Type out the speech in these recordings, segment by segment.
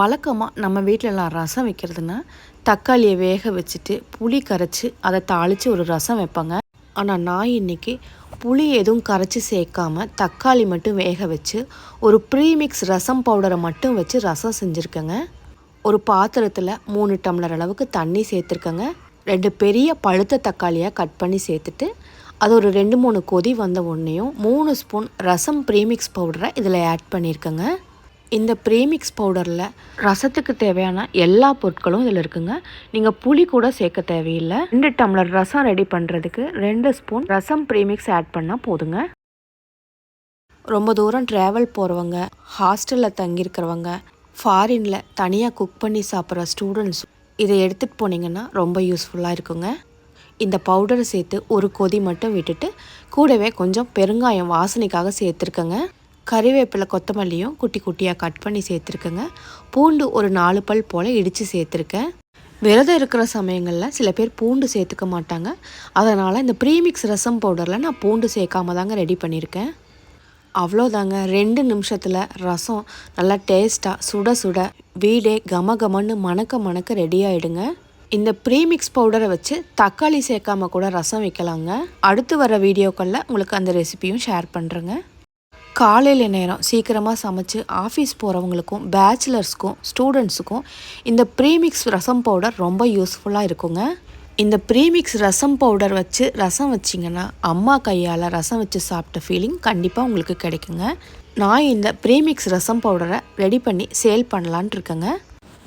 வழக்கமாக நம்ம வீட்டிலலாம் ரசம் வைக்கிறதுன்னா தக்காளியை வேக வச்சுட்டு புளி கரைச்சி அதை தாளித்து ஒரு ரசம் வைப்பாங்க. ஆனால் நான் இன்றைக்கி புளி எதுவும் கரைச்சி சேர்க்காம தக்காளி மட்டும் வேக வச்சு ஒரு ப்ரீமிக்ஸ் ரசம் பவுடரை மட்டும் வச்சு ரசம் செஞ்சுருக்கேங்க. ஒரு பாத்திரத்தில் மூணு டம்ளர் அளவுக்கு தண்ணி சேர்த்துருக்கேங்க. ரெண்டு பெரிய பழுத்த தக்காளியாக கட் பண்ணி சேர்த்துட்டு அது ஒரு ரெண்டு மூணு கொதி வந்த உடனேயும் மூணு ஸ்பூன் ரசம் ப்ரீமிக்ஸ் பவுடரை இதில் ஆட் பண்ணியிருக்கேங்க இந்த ப்ரீமிக்ஸ் பவுடரில் ரசத்துக்கு தேவையான எல்லா பொருட்களும் இதில் இருக்குங்க. நீங்கள் புளி கூட சேர்க்க தேவையில்லை. ரெண்டு டம்ளர் ரசம் ரெடி பண்ணுறதுக்கு ரெண்டு ஸ்பூன் ரசம் ப்ரீமிக்ஸ் ஆட் பண்ணால் போதுங்க. ரொம்ப தூரம் ட்ராவல் போகிறவங்க ஹாஸ்டலில் தங்கியிருக்கிறவங்க ஃபாரினில் தனியாக குக் பண்ணி சாப்பிட்ற ஸ்டூடெண்ட்ஸ் இதை எடுத்துகிட்டு போனீங்கன்னா ரொம்ப யூஸ்ஃபுல்லாக இருக்குங்க. இந்த பவுடரை சேர்த்து ஒரு கொதி மட்டும் விட்டுட்டு கூடவே கொஞ்சம் பெருங்காயம் வாசனைக்காக சேர்த்துருக்கங்க. கறிவேப்பிலை கொத்தமல்லியும் குட்டி குட்டியாக கட் பண்ணி சேர்த்துருக்கேங்க. பூண்டு ஒரு நாலு பல் போல் இடித்து சேர்த்துருக்கேன். விரதம் இருக்கிற சமயங்களில் சில பேர் பூண்டு சேர்த்துக்க மாட்டாங்க. அதனால் இந்த ப்ரீமிக்ஸ் ரசம் பவுடரில் நான் பூண்டு சேர்க்காம தாங்க ரெடி பண்ணியிருக்கேன் அவ்வளோதாங்க. ரெண்டு நிமிஷத்தில் ரசம் நல்லா டேஸ்ட்டாக சுட சுட வீடே கம கமன்னு மணக்க மணக்க ரெடி ஆகிடுங்க இந்த ப்ரீமிக்ஸ் பவுடரை வச்சு தக்காளி சேர்க்காம கூட ரசம் வைக்கலாங்க. அடுத்து வர வீடியோக்களில் உங்களுக்கு அந்த ரெசிபியும் ஷேர் பண்ணுறேங்க காலையில் நேரம் சீக்கிரமாக சமைச்சு ஆஃபீஸ் போகிறவங்களுக்கும் பேச்சுலர்ஸ்க்கும் ஸ்டூடெண்ட்ஸுக்கும் இந்த ப்ரீமிக்ஸ் ரசம் பவுடர் ரொம்ப யூஸ்ஃபுல்லாக இருக்குங்க. இந்த ப்ரீமிக்ஸ் ரசம் பவுடர் வச்சு ரசம் வச்சிங்கன்னா அம்மா கையால் ரசம் வச்சு சாப்பிட்ட ஃபீலிங் கண்டிப்பாக உங்களுக்கு கிடைக்குங்க. நான் இந்த ப்ரீமிக்ஸ் ரசம் பவுடரை ரெடி பண்ணி சேல் பண்ணலான் இருக்கேங்க.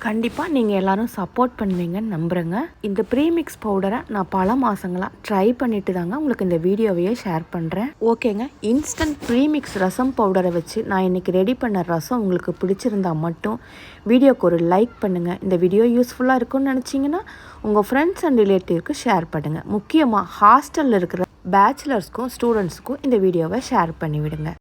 கண்டிப்பாக நீங்கள் எல்லோரும் சப்போர்ட் பண்ணுவீங்கன்னு நம்புகிறேங்க இந்த ப்ரீமிக்ஸ் பவுடரை நான் பல மாதங்களாக ட்ரை பண்ணிட்டு தாங்க உங்களுக்கு இந்த வீடியோவையே ஷேர் பண்ணுறேன் ஓகேங்க. இன்ஸ்டன்ட் ப்ரீமிக்ஸ் ரசம் பவுடரை வச்சு நான் இன்றைக்கி ரெடி பண்ண ரசம் உங்களுக்கு பிடிச்சிருந்தா மட்டும் வீடியோக்கு ஒரு லைக் பண்ணுங்கள் இந்த வீடியோ யூஸ்ஃபுல்லாக இருக்கும்னு நினச்சிங்கன்னா உங்கள் ஃப்ரெண்ட்ஸ் அண்ட் ரிலேட்டிவ்க்கு ஷேர் பண்ணுங்கள் முக்கியமாக ஹாஸ்டலில் இருக்கிற பேச்சுலர்ஸ்க்கும் ஸ்டூடெண்ட்ஸுக்கும் இந்த வீடியோவை ஷேர் பண்ணிவிடுங்க.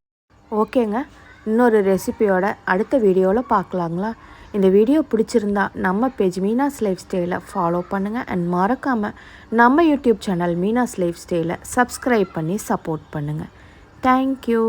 ஓகேங்க. இன்னொரு ரெசிபியோட அடுத்த வீடியோவில் பார்க்கலாங்களா? இந்த வீடியோ பிடிச்சிருந்தா நம்ம பேஜ் மீனாஸ் லைஃப் ஸ்டைலை ஃபாலோ பண்ணுங்கள் அண்ட் மறக்காமல் நம்ம யூடியூப் சேனல் மீனாஸ் லைஃப் ஸ்டைலை சப்ஸ்கிரைப் பண்ணி சப்போர்ட் பண்ணுங்கள் தேங்க்யூ